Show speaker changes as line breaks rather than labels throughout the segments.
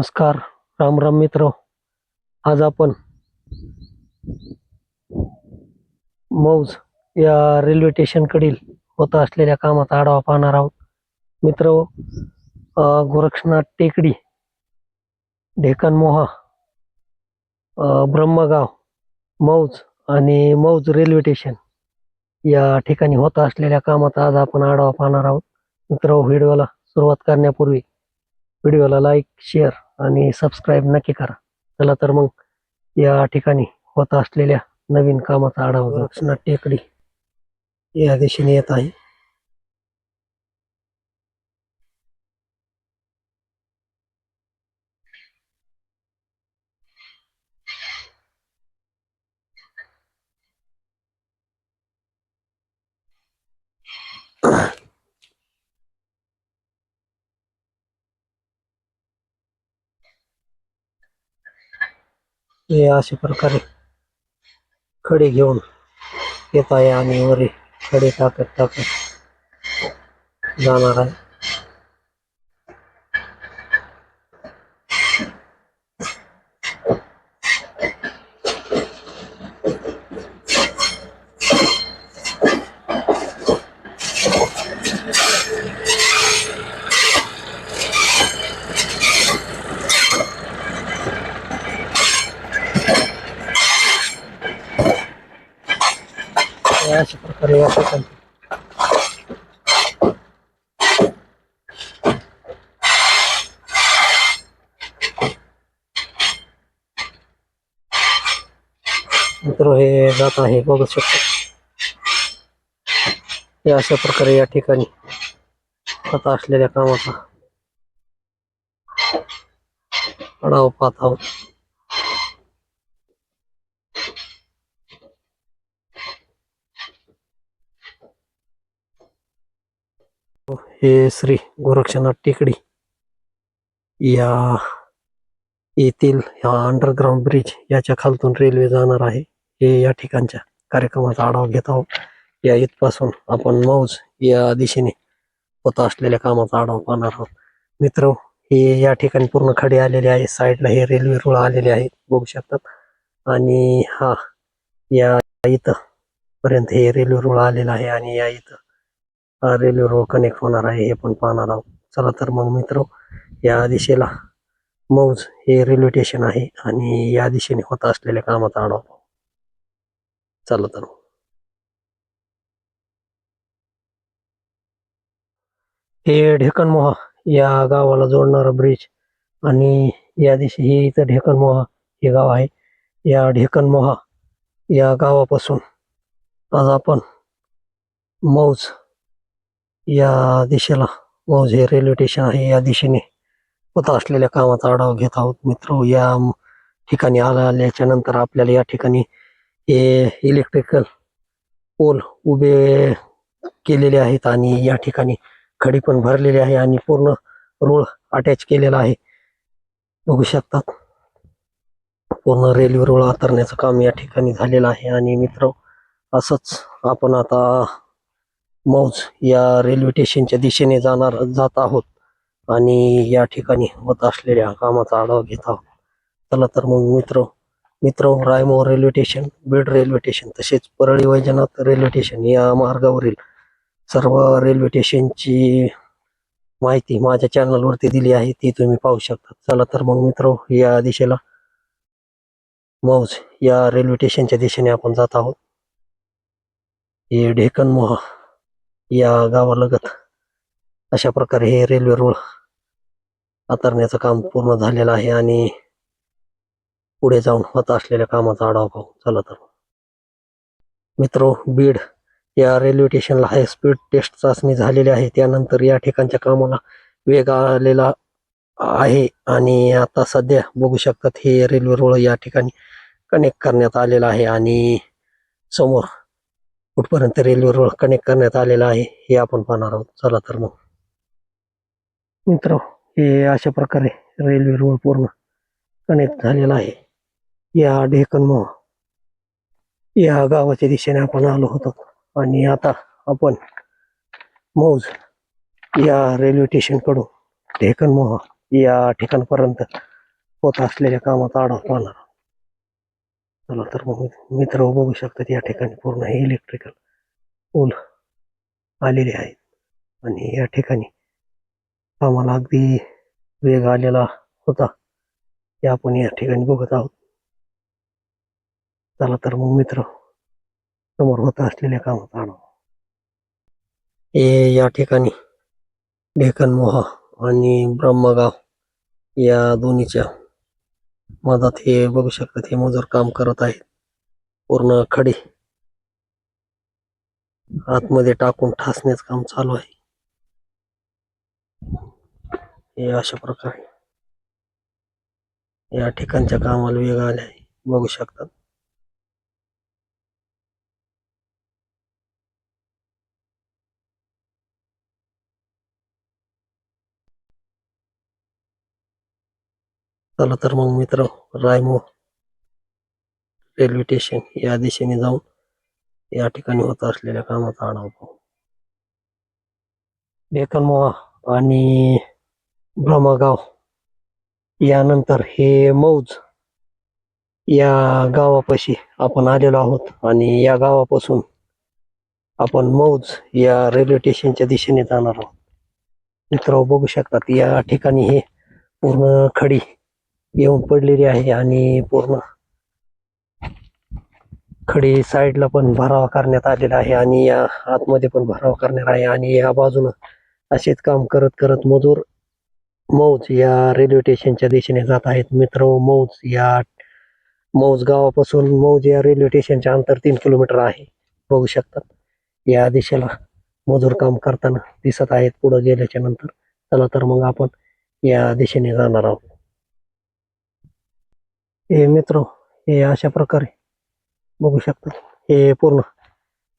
नमस्कार राम राम मित्र. आज आपण मौज या रेल्वे स्टेशनकडील होत असलेल्या कामाचा आढावा पाहणार आहोत. मित्र गोरक्षनाथ टेकडी ढेकन मोहा ब्रह्मगाव मौज आणि मौज रेल्वे स्टेशन या ठिकाणी होत असलेल्या कामाचा आज आपण आढावा पाहणार आहोत. मित्र व्हिडिओला सुरुवात करण्यापूर्वी व्हिडिओला लाईक शेअर आणि सबस्क्राईब नक्की करा. चला तर मग या ठिकाणी होत असलेल्या नवीन कामाचा आढावा टेकडी या दिशेने येत आहे. हे अशा प्रकारे खडे घेऊन येत आहे आणि वर खडे टाकत टाकत जाणार आहे हे अशा प्रकारे मित्र हे जात आहे बघू शकतो. हे अशा प्रकारे या ठिकाणी होत असलेल्या कामाचा आढावा पाहत आहोत. हे श्री गोरक्षनाथ टेकडी या येथील ह्या अंडरग्राउंड ब्रिज याच्या खालतून रेल्वे जाणार आहे. हे या ठिकाणच्या कार्यक्रमाचा आढावा घेत आहोत. या इथपासून आपण मौज या दिशेने होत असलेल्या कामाचा आढावा पाहणार आहोत. मित्र हे या ठिकाणी पूर्ण खडे आलेले आहे साईडला हे रेल्वे रुळ आलेले आहेत. बघू शकतात. आणि हा या इथं पर्यंत हे रेल्वे रुळ आलेला आहे आणि या इथं रेल्वे रोड कनेक्ट होणार आहे हे पण पाहणार आहोत. चला तर मग मित्र या दिशेला मौज हे रेल्वे स्टेशन आहे आणि या दिशेने होत असलेल्या कामाचा आढावा चला तर हे ढेकणमोहा या गावाला जोडणारा ब्रिज आणि या दिशे हे इथं ढेकणमोहा हे गाव आहे. या ढेकणमोहा या गावापासून आज आपण मौज या दिशेला मौज हे रेल्वे स्टेशन आहे या दिशेने होत असलेल्या कामाचा आढावा घेत आहोत मित्र. या ठिकाणी आला आल्याच्यानंतर आपल्याला या ठिकाणी हे इलेक्ट्रिकल पोल उभे केलेले आहेत आणि या ठिकाणी खडी पण भरलेली आहे आणि पूर्ण रूळ अटॅच केलेला आहे. बघू शकतात. पूर्ण रेल्वे रुळ आतरण्याचं काम या ठिकाणी झालेलं आहे आणि मित्र असंच आपण आता मौज या रेल्वे स्टेशनच्या दिशेने जाणार जात आहोत. आणि या ठिकाणी होत असलेल्या कामाचा आढावा घेत आहोत. चला तर मग मित्र मित्र Raimor railway station Beed railway station तसेच परळी वैजनाथ रेल्वे स्टेशन या मार्गावरील सर्व रेल्वे स्टेशनची माहिती माझ्या चॅनलवरती दिली आहे ती तुम्ही पाहू शकता. चला तर मग मित्र या दिशेला मौज या रेल्वे स्टेशनच्या दिशेने आपण जात आहोत. हे ढेकन मोहा या गावालगत अशा प्रकारे हे रेल्वे रुळ आतरण्याचं काम पूर्ण झालेलं आहे आणि पुढे जाऊन होत असलेल्या कामाचा आढावा पाहू. चला तर. मित्र बीड या रेल्वे स्टेशनला हाय स्पीड टेस्ट चाचणी झालेली आहे. त्यानंतर या ठिकाणच्या कामाला वेग आलेला आहे आणि आता सध्या बघू शकतात हे रेल्वे रुळ या ठिकाणी कनेक्ट करण्यात आलेला आहे आणि समोर कुठपर्यंत रेल्वे रोड कनेक्ट करण्यात आलेला आहे हे आपण पाहणार आहोत. चला तर मग. मित्र हे अशा प्रकारे रेल्वे रोड पूर्ण कनेक्ट झालेला आहे. या ढेकन या गावाच्या दिशेने आपण आलो होतो. आणि आता आपण मौज या रेल्वे स्टेशनकडून ढेकन या ठिकाणपर्यंत होत असलेल्या कामात आढावा पाहणार आहोत. चला तर मग मित्र बघू शकतात या ठिकाणी पूर्ण हे इलेक्ट्रिकल पोल आलेले आहेत. आणि या ठिकाणी आम्हाला अगदी वेग आलेला होता. ते आपण या ठिकाणी बघत आहोत. चला तर मग मित्र समोर होत असलेल्या कामाचा आढावा हे या ठिकाणी ढेकन मोहा आणि ब्रह्मगाव या दोन्हीच्या मधात हे बघू शकतात हे मजूर काम करत आहेत. पूर्ण खडी आतमध्ये टाकून ठासण्याचं काम चालू आहे. हे अशा प्रकारे या ठिकाणच्या कामाला वेग आले आहे बघू शकतात. चला तर मग मित्र रायमो रेल्वे स्टेशन या दिशेने जाऊन या ठिकाणी होत असलेल्या कामाचा आढावा पाहू. बेकनमोहा आणि ब्रह्मगाव यानंतर हे मौज या गावापाशी आपण आलेलो आहोत आणि या गावापासून आपण मौज या रेल्वे स्टेशनच्या दिशेने जाणार आहोत. मित्र बघू शकतात या ठिकाणी हे पूर्ण खडी येऊन पडलेली आहे आणि पूर्ण खडी साईडला पण भरावा करण्यात आलेला आहे आणि या आतमध्ये पण भरावा करणार आहे. आणि या बाजूनं असेच काम करत करत मजूर मौज या रेल्वे स्टेशनच्या दिशेने जात आहेत. मित्र मौज या मौज गावापासून मौज या रेल्वे स्टेशनचे अंतर तीन किलोमीटर आहे. बघू शकतात. या दिशेला मजूर काम करताना दिसत आहेत. पुढे गेल्याच्यानंतर चला तर मग आपण या दिशेने जाणार आहोत. हे मित्र हे अशा प्रकारे बघू शकतात हे पूर्ण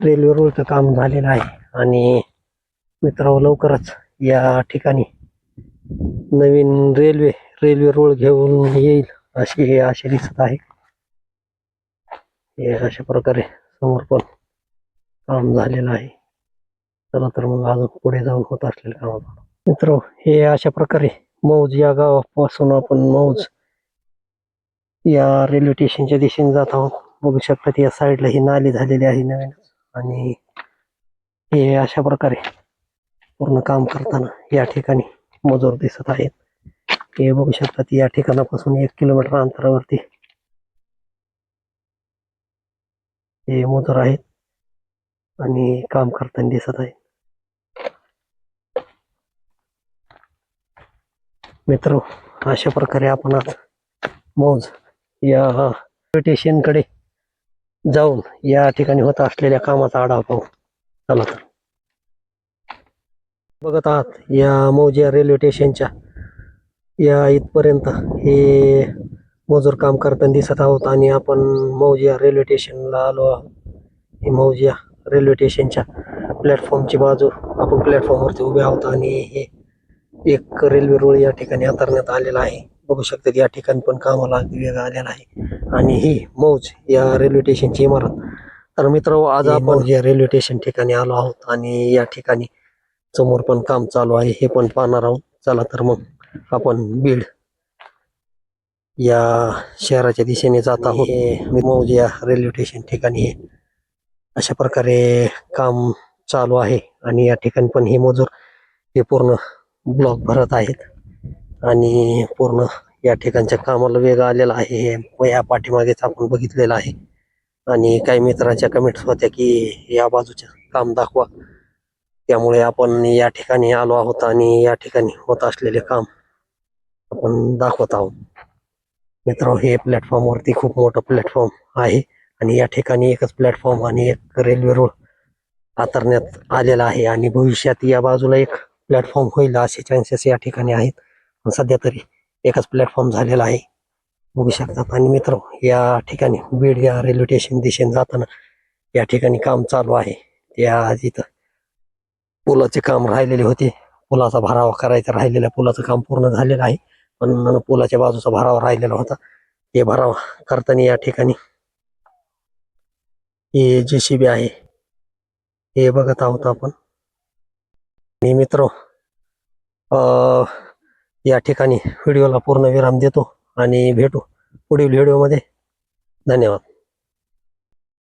रेल्वे रोडचं काम झालेलं आहे. आणि मित्र लवकरच या ठिकाणी नवीन रेल्वे रेल्वे रोड घेऊन येईल अशी हे असे दिसत आहे. हे अशा प्रकारे समोर पण काम झालेलं आहे. चला तर मग अजून पुढे जाऊन होत असलेलं काम. मित्र हे अशा प्रकारे मौज या गावापासून आपण मौज या रेल्वे स्टेशनच्या दिशेने जात आहोत. बघू शकतात या साईडला ही नाली झालेली आहे नवीन. आणि हे अशा प्रकारे पूर्ण काम करताना या ठिकाणी मजूर दिसत आहेत. हे बघू शकतात या ठिकाणापासून एक किलोमीटर अंतरावरती हे मजूर आहेत आणि काम करताना दिसत आहेत. मित्र अशा प्रकारे आपण आज मौज या स्टेशनकडे जाऊन या ठिकाणी होत असलेल्या कामाचा आढावा पाहू. चला तर. बघत आहात या मौजिया रेल्वे स्टेशनच्या या इथपर्यंत हे मजूर काम करताना दिसत आहोत आणि आपण मौजिया रेल्वे स्टेशनला आलो आहोत. हे मौजिया रेल्वे स्टेशनच्या प्लॅटफॉर्मची बाजू आपण प्लॅटफॉर्मवरती उभे आहोत आणि हे एक रेल्वे रुळ या ठिकाणी अंतरण्यात आलेला आहे. बघू शकतात या ठिकाणी पण कामाला वेग आलेला आहे. आणि ही मौज या रेल्वे स्टेशनची इमारत. तर मित्र आज आपण या रेल्वे स्टेशन ठिकाणी आलो आहोत आणि या ठिकाणी समोर पण काम चालू आहे. हे पण पाहणार आहोत. चला तर मग आपण बीड या शहराच्या दिशेने जात आहोत. मौज या रेल्वे स्टेशन ठिकाणी हे अशा प्रकारे काम चालू आहे. आणि या ठिकाणी पण हे मजूर हे पूर्ण ब्लॉक भरत आहेत. आणि पूर्ण या ठिकाणच्या कामाला वेग आलेला आहे. हे या पाठीमागेच आपण बघितलेलं आहे. आणि काही मित्रांच्या कमेंट्स होत्या की या बाजूच्या काम दाखवा. त्यामुळे आपण या ठिकाणी आलो आहोत आणि या ठिकाणी होत असलेले काम आपण दाखवत आहोत. मित्र हे प्लॅटफॉर्मवरती खूप मोठं प्लॅटफॉर्म आहे. आणि या ठिकाणी एकच प्लॅटफॉर्म आणि एक रेल्वे रोड हातरण्यात आलेला आहे. आणि भविष्यात या बाजूला एक प्लॅटफॉर्म होईल असे चान्सेस या ठिकाणी आहेत. पण सध्या तरी एकच प्लॅटफॉर्म झालेला आहे. बघू शकतात आणि मित्र या ठिकाणी बीड या रेल्वे स्टेशन दिशेने जाताना या ठिकाणी काम चालू आहे. त्या तिथं पुलाचे काम राहिलेले होते. पुलाचा भरावा करायचा राहिलेला पुलाचं काम पूर्ण झालेलं आहे. पण पुलाच्या बाजूचा भरावा राहिलेला होता. ते भरावा करताना या ठिकाणी हे जे आहे. हे बघत आहोत आपण. आणि मित्र अं, या ठिकाणी व्हिडिओला पूर्ण विराम देतो आणि भेटू पुढील व्हिडिओमध्ये. धन्यवाद.